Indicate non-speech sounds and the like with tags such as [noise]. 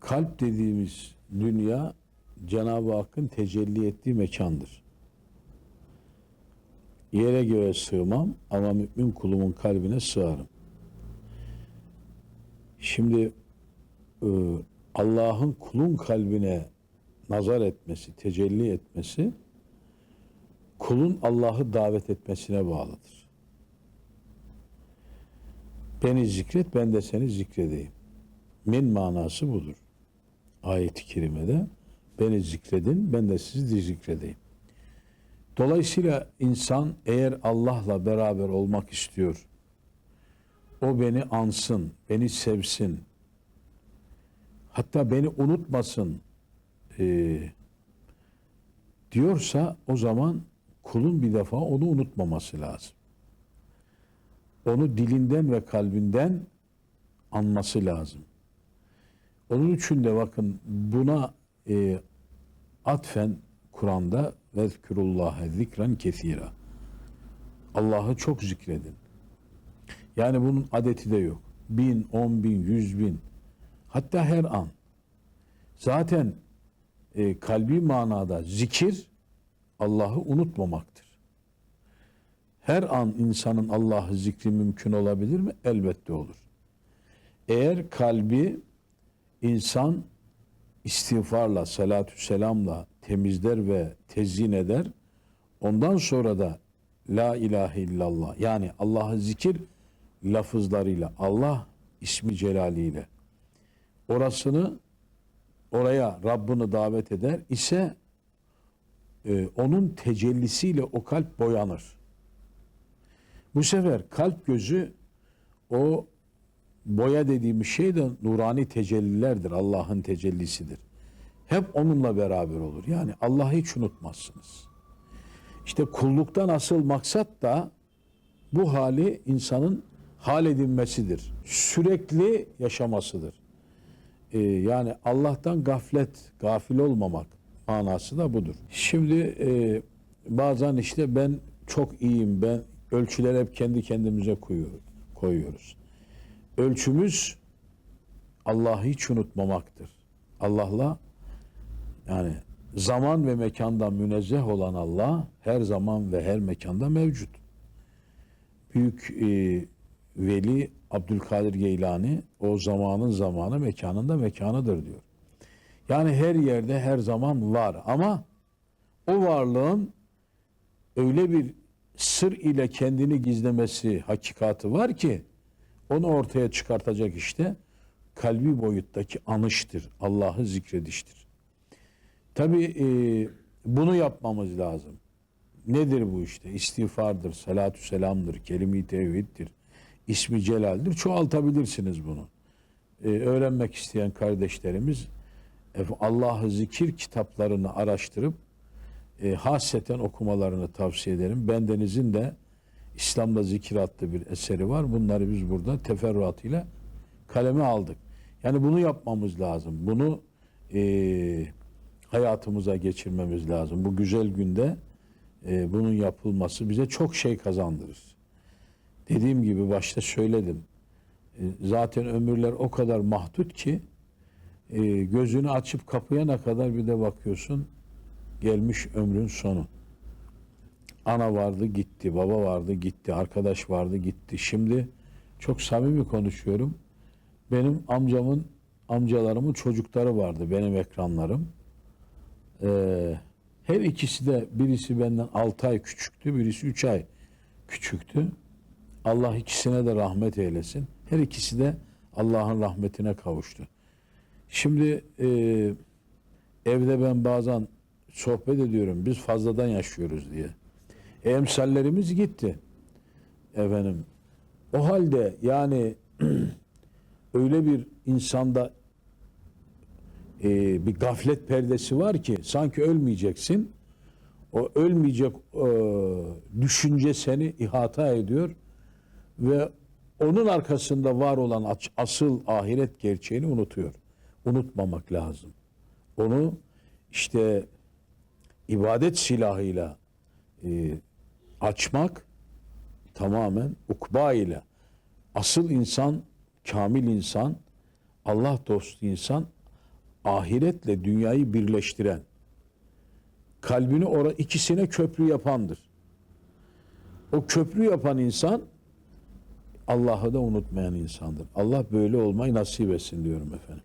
kalp dediğimiz dünya Cenab-ı Hakk'ın tecelli ettiği mekandır. Yere göğe sığmam ama mümin kulumun kalbine sığarım. Şimdi e, Allah'ın kulun kalbine nazar etmesi, tecelli etmesi kulun Allah'ı davet etmesine bağlıdır. Beni zikret, ben de seni zikredeyim. Min manası budur. Ayet-i kerimede beni zikredin, ben de sizi zikredeyim. Dolayısıyla insan eğer Allah'la beraber olmak istiyor, o beni ansın, beni sevsin, hatta beni unutmasın e, diyorsa o zaman kulun bir defa onu unutmaması lazım. Onu dilinden ve kalbinden anması lazım. Onun için de bakın buna e, atfen Kur'an'da vezkurullâhe zikren kesira. Allah'ı çok zikredin. Yani bunun adeti de yok. Bin, on bin, yüz bin. Hatta her an. Zaten e, kalbi manada zikir Allah'ı unutmamaktır. Her an insanın Allah'ı zikri mümkün olabilir mi? Elbette olur. Eğer kalbi insan istiğfarla, salatü selamla temizler ve tezyin eder. Ondan sonra da La ilahe illallah yani Allah'ı zikir lafızlarıyla Allah ismi celaliyle orasını oraya Rabbini davet eder ise e, onun tecellisiyle o kalp boyanır. Bu sefer kalp gözü o boya dediğimiz şey de nurani tecellilerdir. Allah'ın tecellisidir. Hep onunla beraber olur. Yani Allah'ı hiç unutmazsınız. İşte kulluktan asıl maksat da bu hali insanın hal edinmesidir. Sürekli yaşamasıdır. Ee, yani Allah'tan gaflet, gafil olmamak manası da budur. Şimdi e, bazen işte ben çok iyiyim, ben ölçüler hep kendi kendimize koyuyoruz. Ölçümüz Allah'ı hiç unutmamaktır. Allah'la yani zaman ve mekandan münezzeh olan Allah her zaman ve her mekanda mevcut. Büyük e, veli Abdülkadir Geylani o zamanın zamanı mekanında mekanıdır diyor. Yani her yerde her zaman var ama o varlığın öyle bir sır ile kendini gizlemesi hakikati var ki onu ortaya çıkartacak işte kalbi boyuttaki anıştır. Allah'ı zikrediştir. Tabi e, bunu yapmamız lazım. Nedir bu işte? İstiğfardır, salatü selamdır, kelime-i tevhiddir, ismi celaldir. Çoğaltabilirsiniz bunu. E, öğrenmek isteyen kardeşlerimiz Allah'ı zikir kitaplarını araştırıp e, hasreten okumalarını tavsiye ederim. Bendenizin de İslam'da zikir adlı bir eseri var. Bunları biz burada teferruatıyla kaleme aldık. Yani bunu yapmamız lazım. Bunu e, hayatımıza geçirmemiz lazım. Bu güzel günde e, bunun yapılması bize çok şey kazandırır. Dediğim gibi başta söyledim. E, zaten ömürler o kadar mahdut ki e, gözünü açıp kapayana kadar bir de bakıyorsun gelmiş ömrün sonu. Ana vardı gitti, baba vardı gitti, arkadaş vardı gitti. Şimdi çok samimi konuşuyorum. Benim amcamın, amcalarımın çocukları vardı benim ekranlarım. Ee, her ikisi de birisi benden 6 ay küçüktü, birisi 3 ay küçüktü. Allah ikisine de rahmet eylesin. Her ikisi de Allah'ın rahmetine kavuştu. Şimdi e, evde ben bazen sohbet ediyorum. Biz fazladan yaşıyoruz diye. E, emsallerimiz gitti. Efendim. O halde yani [clears throat] öyle bir insanda e, bir gaflet perdesi var ki sanki ölmeyeceksin. O ölmeyecek e, düşünce seni ihata ediyor ve onun arkasında var olan asıl ahiret gerçeğini unutuyor. Unutmamak lazım. Onu işte ibadet silahıyla e, açmak tamamen ukba ile asıl insan, kamil insan, Allah dostu insan ahiretle dünyayı birleştiren, kalbini ora ikisine köprü yapandır. O köprü yapan insan Allah'ı da unutmayan insandır. Allah böyle olmayı nasip etsin diyorum efendim.